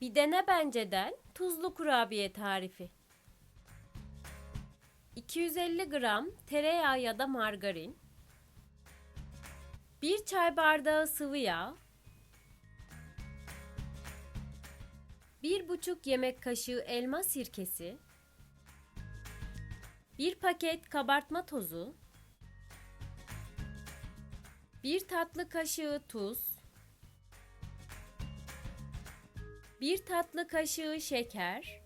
Bir dene benceden tuzlu kurabiye tarifi. 250 gram tereyağı ya da margarin, 1 çay bardağı sıvı yağ, 1,5 yemek kaşığı elma sirkesi, 1 paket kabartma tozu, 1 tatlı kaşığı tuz, 1 tatlı kaşığı şeker,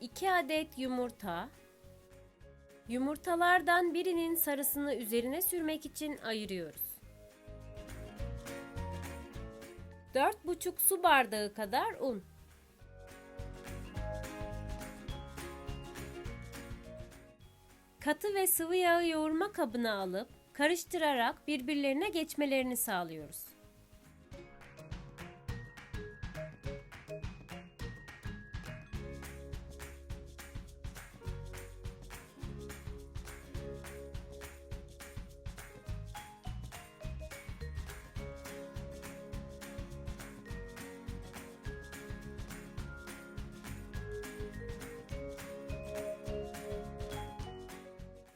2 adet yumurta, yumurtalardan birinin sarısını üzerine sürmek için ayırıyoruz. 4,5 su bardağı kadar un. Katı ve sıvı yağı yoğurma kabına alıp karıştırarak birbirlerine geçmelerini sağlıyoruz.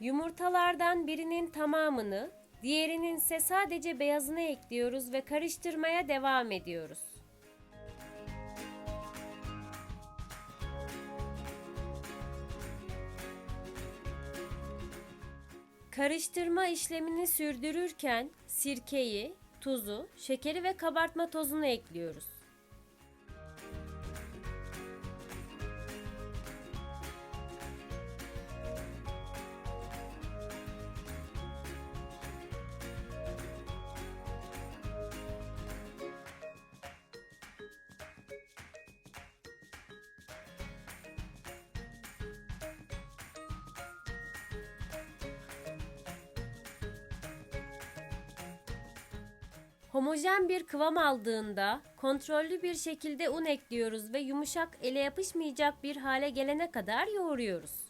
Yumurtalardan birinin tamamını, diğerinin ise sadece beyazını ekliyoruz ve karıştırmaya devam ediyoruz. Karıştırma işlemini sürdürürken sirkeyi, tuzu, şekeri ve kabartma tozunu ekliyoruz. Homojen bir kıvam aldığında kontrollü bir şekilde un ekliyoruz ve yumuşak ele yapışmayacak bir hale gelene kadar yoğuruyoruz.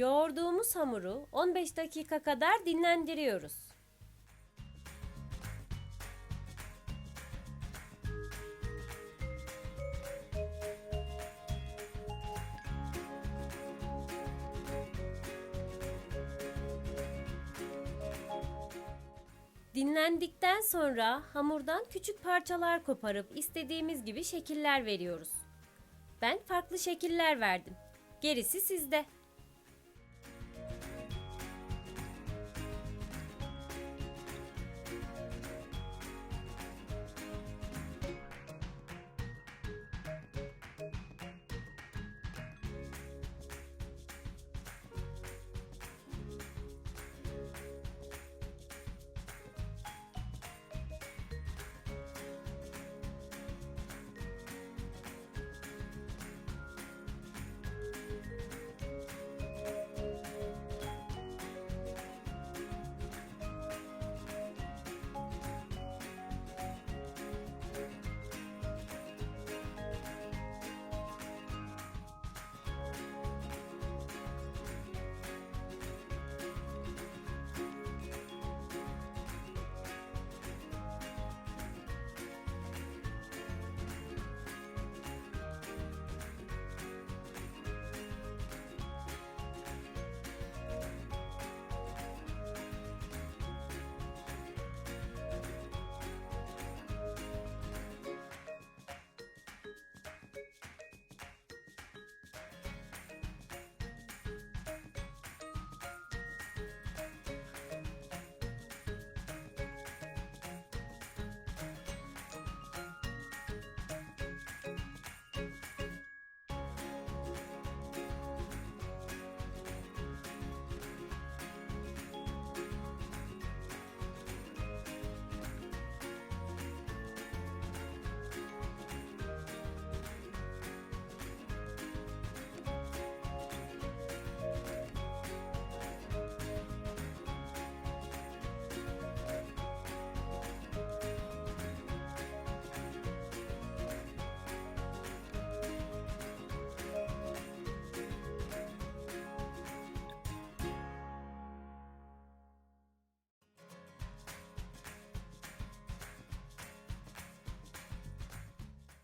Yoğurduğumuz hamuru 15 dakika kadar dinlendiriyoruz. Dinlendikten sonra hamurdan küçük parçalar koparıp istediğimiz gibi şekiller veriyoruz. Ben farklı şekiller verdim. Gerisi sizde.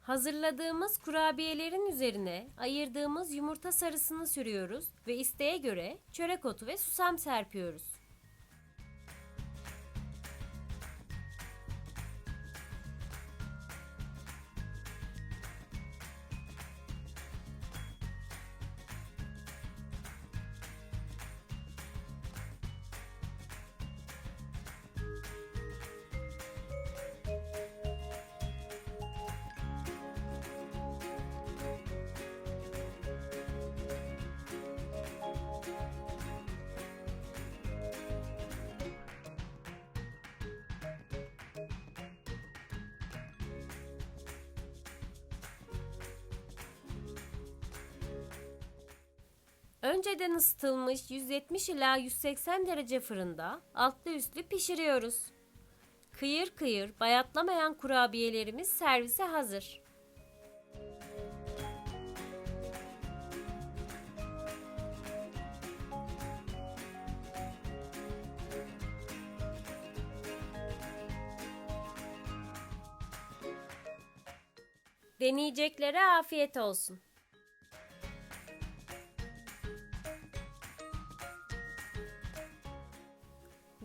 Hazırladığımız kurabiyelerin üzerine ayırdığımız yumurta sarısını sürüyoruz ve isteğe göre çörek otu ve susam serpiyoruz. Önceden ısıtılmış 170 ila 180 derece fırında altlı üstlü pişiriyoruz. Kıyır kıyır bayatlamayan kurabiyelerimiz servise hazır. Deneyeceklere afiyet olsun.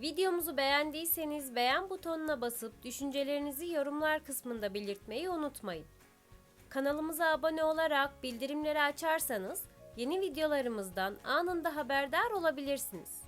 Videomuzu beğendiyseniz beğen butonuna basıp düşüncelerinizi yorumlar kısmında belirtmeyi unutmayın. Kanalımıza abone olarak bildirimleri açarsanız yeni videolarımızdan anında haberdar olabilirsiniz.